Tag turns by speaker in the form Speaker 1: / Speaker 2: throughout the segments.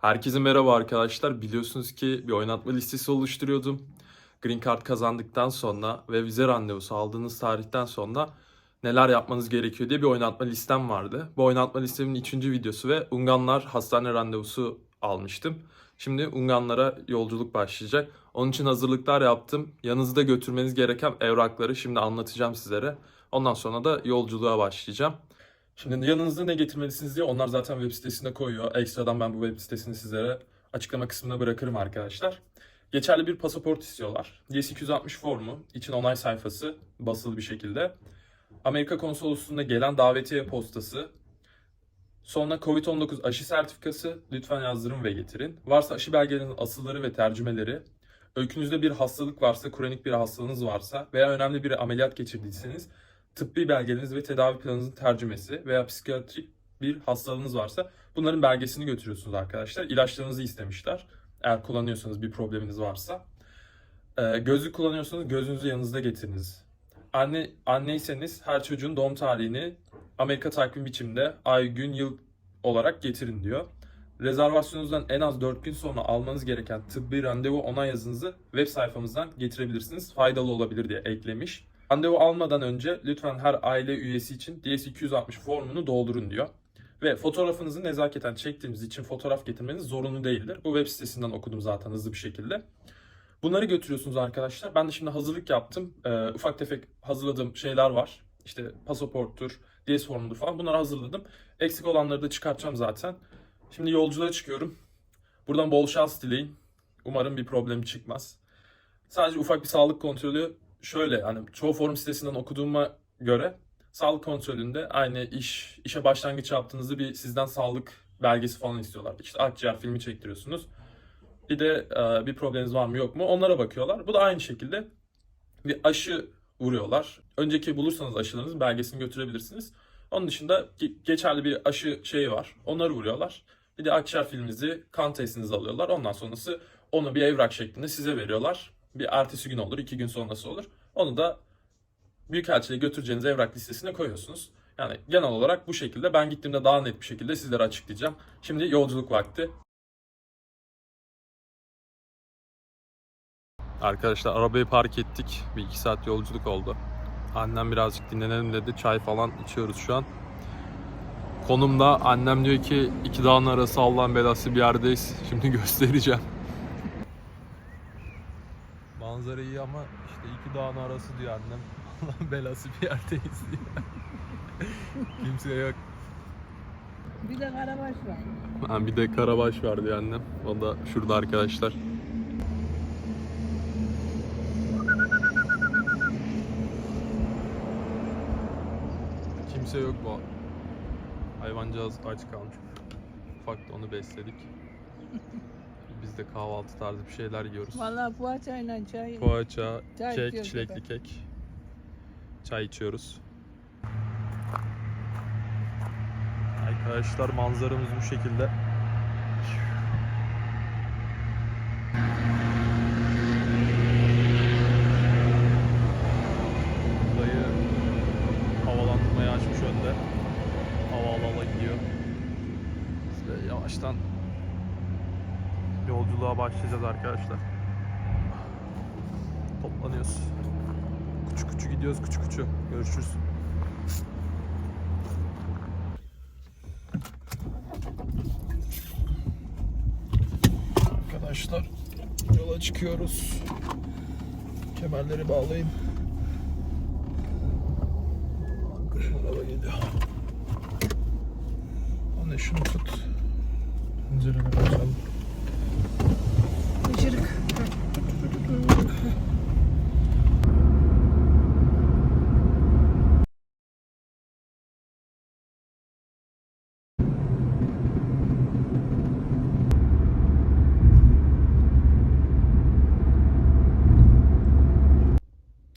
Speaker 1: Herkese merhaba arkadaşlar. Biliyorsunuz ki bir oynatma listesi oluşturuyordum. Green Card kazandıktan sonra ve vize randevusu aldığınız tarihten sonra neler yapmanız gerekiyor diye bir oynatma listem vardı. Bu oynatma listemin üçüncü videosu ve Unganlar hastane randevusu almıştım. Şimdi Unganlara yolculuk başlayacak. Onun için hazırlıklar yaptım. Yanınızda götürmeniz gereken evrakları şimdi anlatacağım sizlere. Ondan sonra da yolculuğa başlayacağım. Şimdi yanınızda ne getirmelisiniz diye onlar zaten web sitesinde koyuyor. Ekstradan ben bu web sitesini sizlere açıklama kısmına bırakırım arkadaşlar. Geçerli bir pasaport istiyorlar. DS-260 formu, için onay sayfası basılı bir şekilde. Amerika konsolosluğunda gelen davetiye postası. Sonra Covid-19 aşı sertifikası lütfen yazdırın ve getirin. Varsa aşı belgelerinin asılları ve tercümeleri. Öykünüzde bir hastalık varsa, kronik bir hastalığınız varsa veya önemli bir ameliyat geçirdiyseniz tıbbi belgeleriniz ve tedavi planınızın tercümesi veya psikiyatrik bir hastalığınız varsa bunların belgesini götürüyorsunuz arkadaşlar. İlaçlarınızı istemişler. Eğer kullanıyorsanız bir probleminiz varsa. Ee, gözlük kullanıyorsanız gözünüzü yanınızda getiriniz. Anne anneyseniz her çocuğun doğum tarihini Amerika takvim biçimde ay, gün, yıl olarak getirin diyor. Rezervasyonunuzdan en az 4 gün sonra almanız gereken tıbbi randevu onay yazınızı web sayfamızdan getirebilirsiniz. Faydalı olabilir diye eklemiş. Randevu almadan önce lütfen her aile üyesi için DS260 formunu doldurun diyor. Ve fotoğrafınızı nezaketen çektiğimiz için fotoğraf getirmeniz zorunlu değildir. Bu web sitesinden okudum zaten hızlı bir şekilde. Bunları götürüyorsunuz arkadaşlar. Ben de şimdi hazırlık yaptım. Ee, ufak tefek hazırladığım şeyler var. İşte pasaporttur, DS formudur falan. Bunları hazırladım. Eksik olanları da çıkartacağım zaten. Şimdi yolculuğa çıkıyorum. Buradan bol şans dileyin. Umarım bir problem çıkmaz. Sadece ufak bir sağlık kontrolü şöyle hani çoğu forum sitesinden okuduğuma göre sağlık kontrolünde aynı iş işe başlangıç yaptığınızda bir sizden sağlık belgesi falan istiyorlar. İşte akciğer filmi çektiriyorsunuz. Bir de e, bir probleminiz var mı yok mu onlara bakıyorlar. Bu da aynı şekilde bir aşı vuruyorlar. Önceki bulursanız aşılarınızın belgesini götürebilirsiniz. Onun dışında ge- geçerli bir aşı şeyi var. Onları vuruyorlar. Bir de akciğer filminizi, kan testinizi alıyorlar. Ondan sonrası onu bir evrak şeklinde size veriyorlar. Bir ertesi gün olur, iki gün sonrası olur. Onu da Büyükelçiliğe götüreceğiniz evrak listesine koyuyorsunuz. Yani genel olarak bu şekilde ben gittiğimde daha net bir şekilde sizlere açıklayacağım. Şimdi yolculuk vakti. Arkadaşlar arabayı park ettik. Bir iki saat yolculuk oldu. Annem birazcık dinlenelim dedi. Çay falan içiyoruz şu an. Konumda annem diyor ki iki dağın arası Allah'ın belası bir yerdeyiz. Şimdi göstereceğim. Manzara iyi ama işte iki dağın arası diyor annem. Allah'ın belası bir yerdeyiz diyor. Kimse yok.
Speaker 2: Bir de karabaş var.
Speaker 1: Ha, bir de Karabaş var diyor annem. O da şurada arkadaşlar. Kimse yok bu. Hayvancağız aç kalmış. Ufak da onu besledik. De kahvaltı tarzı bir şeyler yiyoruz.
Speaker 2: Vallahi poğaçayla çay.
Speaker 1: Poğaça,
Speaker 2: Çay
Speaker 1: kek, çilekli kek. Çay içiyoruz. Arkadaşlar manzaramız bu şekilde. Yolculuğa başlayacağız arkadaşlar. Toplanıyoruz. Küçük küçük gidiyoruz küçük küçük. Görüşürüz. Arkadaşlar yola çıkıyoruz. Kemerleri bağlayın. Araba geliyor. Anne şunu tut. Pencereni açalım.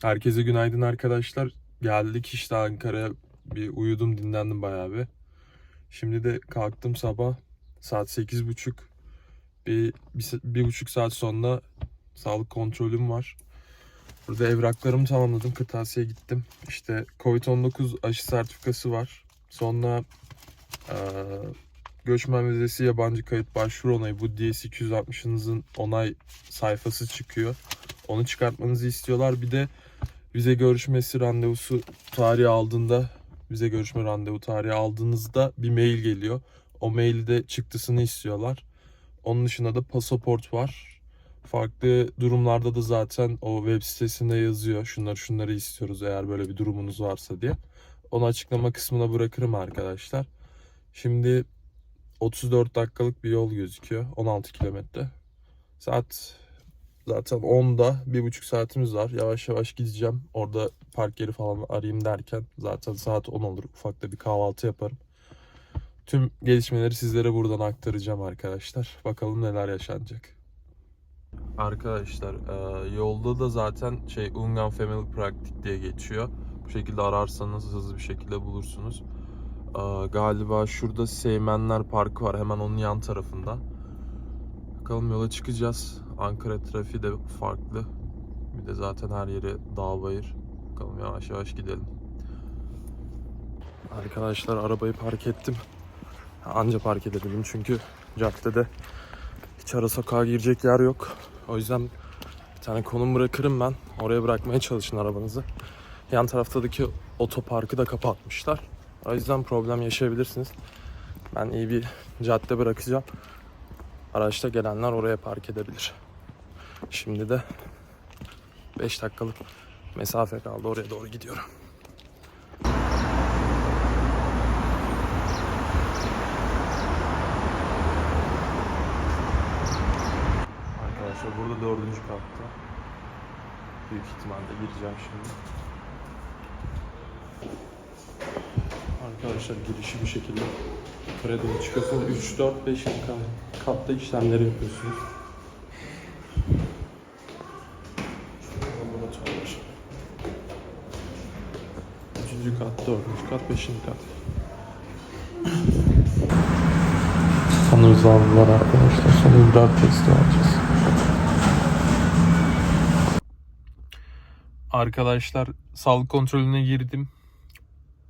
Speaker 1: Herkese günaydın arkadaşlar. Geldik işte Ankara'ya. Bir uyudum dinlendim bayağı bir. Şimdi de kalktım sabah. Saat sekiz buçuk. Bir, bir, bir buçuk saat sonra sağlık kontrolüm var. Burada evraklarımı tamamladım. Kırtasiye gittim. İşte Covid-19 aşı sertifikası var. Sonra eee, göçmen vizesi yabancı kayıt başvuru onayı bu DS 260'ınızın onay sayfası çıkıyor. Onu çıkartmanızı istiyorlar. Bir de vize görüşmesi randevusu tarihi aldığında vize görüşme randevu tarihi aldığınızda bir mail geliyor. O mailde çıktısını istiyorlar. Onun dışında da pasaport var. Farklı durumlarda da zaten o web sitesinde yazıyor. Şunları şunları istiyoruz eğer böyle bir durumunuz varsa diye. Onu açıklama kısmına bırakırım arkadaşlar. Şimdi 34 dakikalık bir yol gözüküyor. 16 kilometre. Saat zaten 10'da bir buçuk saatimiz var. Yavaş yavaş gideceğim. Orada park yeri falan arayayım derken zaten saat 10 olur. Ufak da bir kahvaltı yaparım. Tüm gelişmeleri sizlere buradan aktaracağım arkadaşlar. Bakalım neler yaşanacak. Arkadaşlar e, yolda da zaten şey Ungan Family Practice diye geçiyor. Bu şekilde ararsanız hızlı bir şekilde bulursunuz. E, galiba şurada Seymenler Parkı var hemen onun yan tarafında. Bakalım yola çıkacağız. Ankara trafiği de farklı. Bir de zaten her yeri dağ bayır. Bakalım yavaş yavaş gidelim. Arkadaşlar arabayı park ettim. Anca park edebildim çünkü caddede hiç ara sokağa girecek yer yok. O yüzden bir tane konum bırakırım ben. Oraya bırakmaya çalışın arabanızı. Yan taraftaki otoparkı da kapatmışlar. O yüzden problem yaşayabilirsiniz. Ben iyi bir cadde bırakacağım. Araçta gelenler oraya park edebilir. Şimdi de 5 dakikalık mesafe kaldı. Oraya doğru gidiyorum. Arkadaşlar burada dördüncü katta. Büyük ihtimalle gireceğim şimdi. Arkadaşlar girişi bu şekilde. Krediye çıkıyorsunuz. 3, 4, 5 katta işlemleri yapıyorsunuz. Üçüncü kat, dördüncü kat, beşinci kat. Sanırız aldılar arkadaşlar. Sonra idrar testi alacağız. Arkadaşlar sağlık kontrolüne girdim.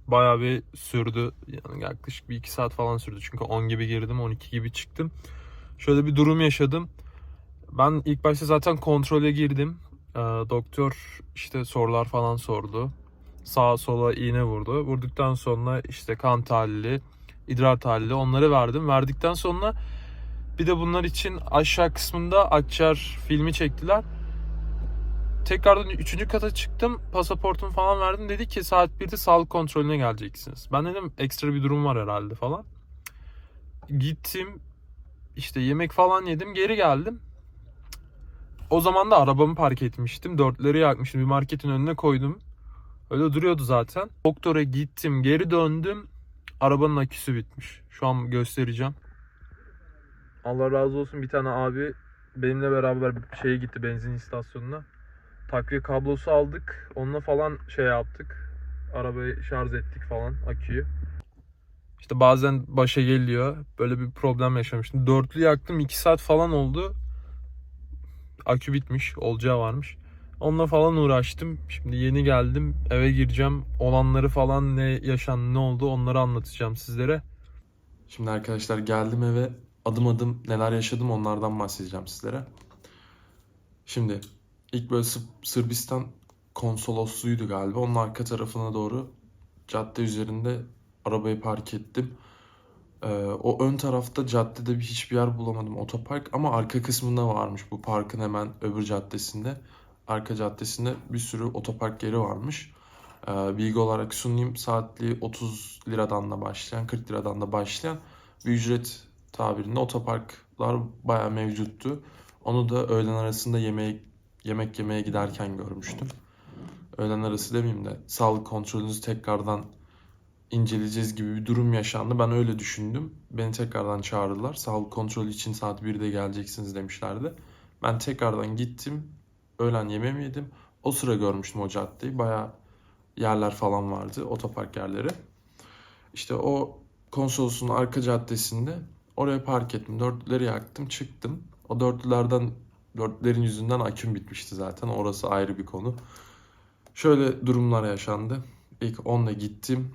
Speaker 1: Bayağı bir sürdü. Yani yaklaşık bir iki saat falan sürdü. Çünkü 10 gibi girdim, 12 gibi çıktım. Şöyle bir durum yaşadım. Ben ilk başta zaten kontrole girdim. Ee, doktor işte sorular falan sordu. Sağa sola iğne vurdu. Vurduktan sonra işte kan tahlili, idrar tahlili onları verdim. Verdikten sonra bir de bunlar için aşağı kısmında akciğer filmi çektiler. Tekrardan üçüncü kata çıktım. Pasaportumu falan verdim. Dedi ki saat 1'de sağlık kontrolüne geleceksiniz. Ben dedim ekstra bir durum var herhalde falan. Gittim. işte yemek falan yedim. Geri geldim. O zaman da arabamı park etmiştim. Dörtleri yakmıştım. Bir marketin önüne koydum. Öyle duruyordu zaten. Doktora gittim. Geri döndüm. Arabanın aküsü bitmiş. Şu an göstereceğim. Allah razı olsun bir tane abi benimle beraber şeye gitti benzin istasyonuna. Takviye kablosu aldık. Onunla falan şey yaptık. Arabayı şarj ettik falan aküyü. İşte bazen başa geliyor. Böyle bir problem yaşamıştım. Dörtlü yaktım 2 saat falan oldu. Akü bitmiş. Olacağı varmış. Onunla falan uğraştım. Şimdi yeni geldim. Eve gireceğim. Olanları falan ne yaşandı ne oldu onları anlatacağım sizlere. Şimdi arkadaşlar geldim eve. Adım adım neler yaşadım onlardan bahsedeceğim sizlere. Şimdi ilk böyle Sı- Sırbistan konsolosluğuydu galiba. Onun arka tarafına doğru cadde üzerinde arabayı park ettim. Ee, o ön tarafta caddede bir hiçbir yer bulamadım otopark ama arka kısmında varmış bu parkın hemen öbür caddesinde. Arka caddesinde bir sürü otopark yeri varmış. Ee, bilgi olarak sunayım saatli 30 liradan da başlayan 40 liradan da başlayan bir ücret tabirinde otoparklar bayağı mevcuttu. Onu da öğlen arasında yemeğe, yemek yemeye giderken görmüştüm. Öğlen arası demeyeyim de sağlık kontrolünüzü tekrardan inceleyeceğiz gibi bir durum yaşandı. Ben öyle düşündüm. Beni tekrardan çağırdılar. Sağlık kontrolü için saat 1'de geleceksiniz demişlerdi. Ben tekrardan gittim. Öğlen yemeğimi yedim. O sıra görmüştüm o caddeyi. Bayağı yerler falan vardı. Otopark yerleri. İşte o konsolosun arka caddesinde oraya park ettim. Dörtlüleri yaktım çıktım. O dörtlülerden dörtlülerin yüzünden aküm bitmişti zaten. Orası ayrı bir konu. Şöyle durumlar yaşandı. İlk onunla gittim.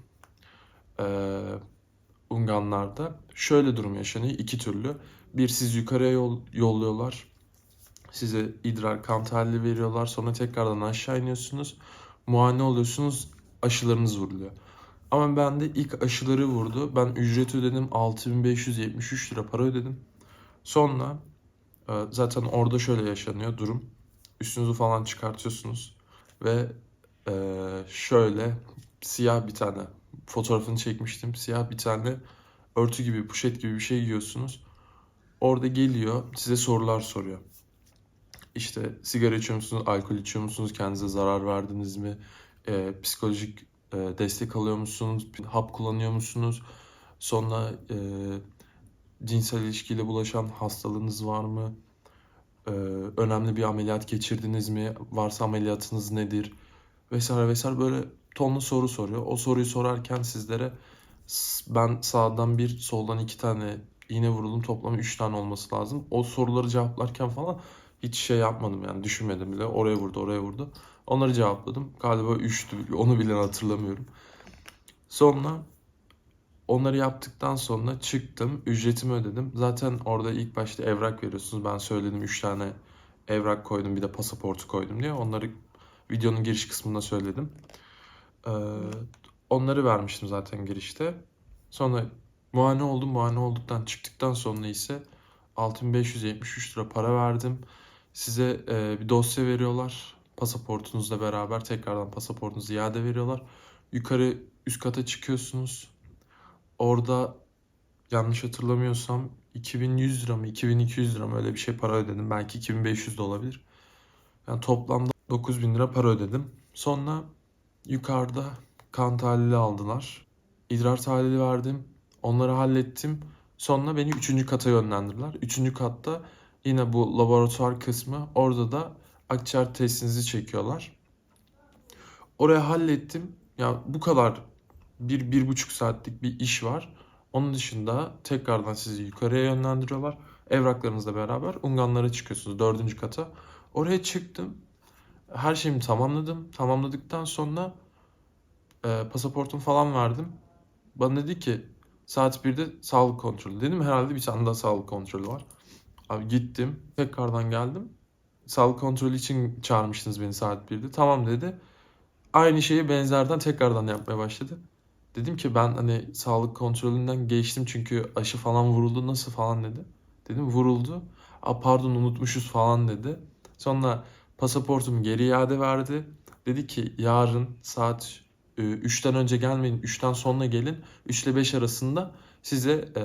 Speaker 1: Ee, Unganlarda şöyle durum yaşanıyor iki türlü. Bir siz yukarıya yol, yolluyorlar. Size idrar kan tahlili veriyorlar. Sonra tekrardan aşağı iniyorsunuz. Muayene oluyorsunuz. Aşılarınız vuruluyor. Ama ben de ilk aşıları vurdu. Ben ücret ödedim. 6573 lira para ödedim. Sonra zaten orada şöyle yaşanıyor durum. Üstünüzü falan çıkartıyorsunuz. Ve e, şöyle siyah bir tane fotoğrafını çekmiştim. Siyah bir tane örtü gibi, poşet gibi bir şey giyiyorsunuz. Orada geliyor, size sorular soruyor. İşte sigara içiyor musunuz, alkol içiyor musunuz, kendinize zarar verdiniz mi, Ee, psikolojik e, destek alıyor musunuz, hap kullanıyor musunuz, sonra e, cinsel ilişkiyle bulaşan hastalığınız var mı, Ee, önemli bir ameliyat geçirdiniz mi, varsa ameliyatınız nedir, vesaire vesaire böyle tonlu soru soruyor. O soruyu sorarken sizlere ben sağdan bir, soldan iki tane iğne vuruldum. Toplam üç tane olması lazım. O soruları cevaplarken falan hiç şey yapmadım yani düşünmedim bile. Oraya vurdu, oraya vurdu. Onları cevapladım. Galiba üçtü. Onu bile hatırlamıyorum. Sonra onları yaptıktan sonra çıktım. Ücretimi ödedim. Zaten orada ilk başta evrak veriyorsunuz. Ben söyledim üç tane evrak koydum. Bir de pasaportu koydum diye. Onları videonun giriş kısmında söyledim. Ee, onları vermiştim zaten girişte. Sonra muayene oldum. Muayene olduktan çıktıktan sonra ise 6573 lira para verdim. Size e, bir dosya veriyorlar. Pasaportunuzla beraber tekrardan pasaportunuzu iade veriyorlar. Yukarı üst kata çıkıyorsunuz. Orada yanlış hatırlamıyorsam 2100 lira mı 2200 lira mı öyle bir şey para ödedim. Belki 2500 de olabilir. Yani toplamda 9000 lira para ödedim. Sonra yukarıda kan tahlili aldılar. İdrar tahlili verdim. Onları hallettim. Sonra beni 3. kata yönlendirdiler. 3. katta yine bu laboratuvar kısmı. Orada da akciğer testinizi çekiyorlar. Oraya hallettim. Ya bu kadar bir, bir buçuk saatlik bir iş var. Onun dışında tekrardan sizi yukarıya yönlendiriyorlar. Evraklarınızla beraber Unganlara çıkıyorsunuz dördüncü kata. Oraya çıktım. Her şeyimi tamamladım. Tamamladıktan sonra e, pasaportumu falan verdim. Bana dedi ki saat 1'de sağlık kontrolü. Dedim herhalde bir tane daha sağlık kontrolü var. Abi gittim. Tekrardan geldim. Sağlık kontrolü için çağırmıştınız beni saat 1'de. Tamam dedi. Aynı şeyi benzerden tekrardan yapmaya başladı. Dedim ki ben hani sağlık kontrolünden geçtim çünkü aşı falan vuruldu nasıl falan dedi. Dedim vuruldu. A pardon unutmuşuz falan dedi. Sonra pasaportumu geri iade verdi. Dedi ki yarın saat e, 3'ten önce gelmeyin, 3'ten sonra gelin. 3 ile 5 arasında size e,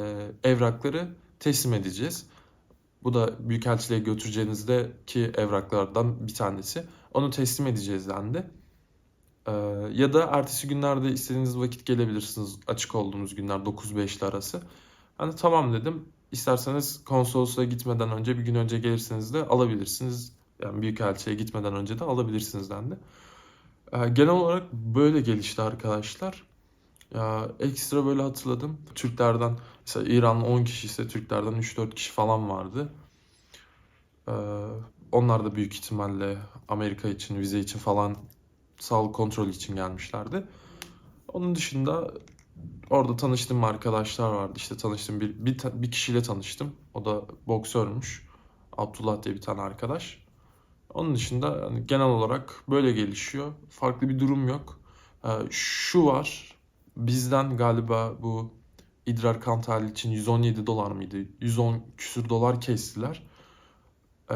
Speaker 1: evrakları teslim edeceğiz. Bu da Büyükelçiliğe götüreceğinizdeki evraklardan bir tanesi. Onu teslim edeceğiz dendi. Ee, ya da ertesi günlerde istediğiniz vakit gelebilirsiniz. Açık olduğumuz günler 9-5 ile arası. Hani tamam dedim. İsterseniz konsolosluğa gitmeden önce bir gün önce gelirseniz de alabilirsiniz. Yani Büyükelçiliğe gitmeden önce de alabilirsiniz dendi. Ee, genel olarak böyle gelişti arkadaşlar. Ya ekstra böyle hatırladım. Türklerden mesela İranlı 10 kişi ise Türklerden 3-4 kişi falan vardı. Ee, onlar da büyük ihtimalle Amerika için, vize için falan sağlık kontrolü için gelmişlerdi. Onun dışında orada tanıştığım arkadaşlar vardı. İşte tanıştığım bir, bir, bir kişiyle tanıştım. O da boksörmüş. Abdullah diye bir tane arkadaş. Onun dışında hani genel olarak böyle gelişiyor. Farklı bir durum yok. Ee, şu var. Bizden galiba bu idrar kan tahlili için 117 dolar mıydı? 110 küsür dolar kestiler. Ee,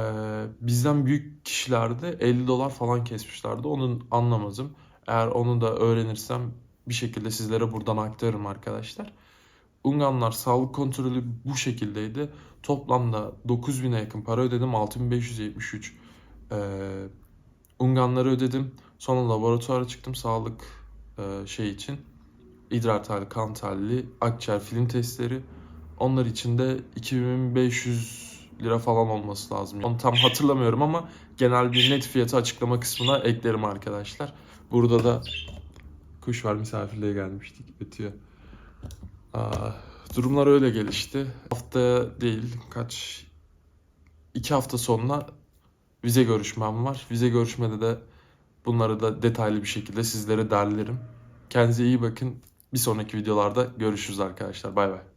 Speaker 1: bizden büyük kişilerde 50 dolar falan kesmişlerdi. Onun anlamadım. Eğer onu da öğrenirsem bir şekilde sizlere buradan aktarırım arkadaşlar. Unganlar sağlık kontrolü bu şekildeydi. Toplamda 9000'e yakın para ödedim. 6573 ee, Unganları ödedim. Sonra laboratuvara çıktım sağlık e, şey için. İdrar tahlili, kan tahlili, akciğer film testleri. Onlar için de 2500 lira falan olması lazım. Onu tam hatırlamıyorum ama genel bir net fiyatı açıklama kısmına eklerim arkadaşlar. Burada da kuş var misafirliğe gelmiştik ötüyor. Durumlar öyle gelişti. Hafta değil kaç iki hafta sonra vize görüşmem var. Vize görüşmede de bunları da detaylı bir şekilde sizlere derlerim. Kendinize iyi bakın. Bir sonraki videolarda görüşürüz arkadaşlar. Bay bay.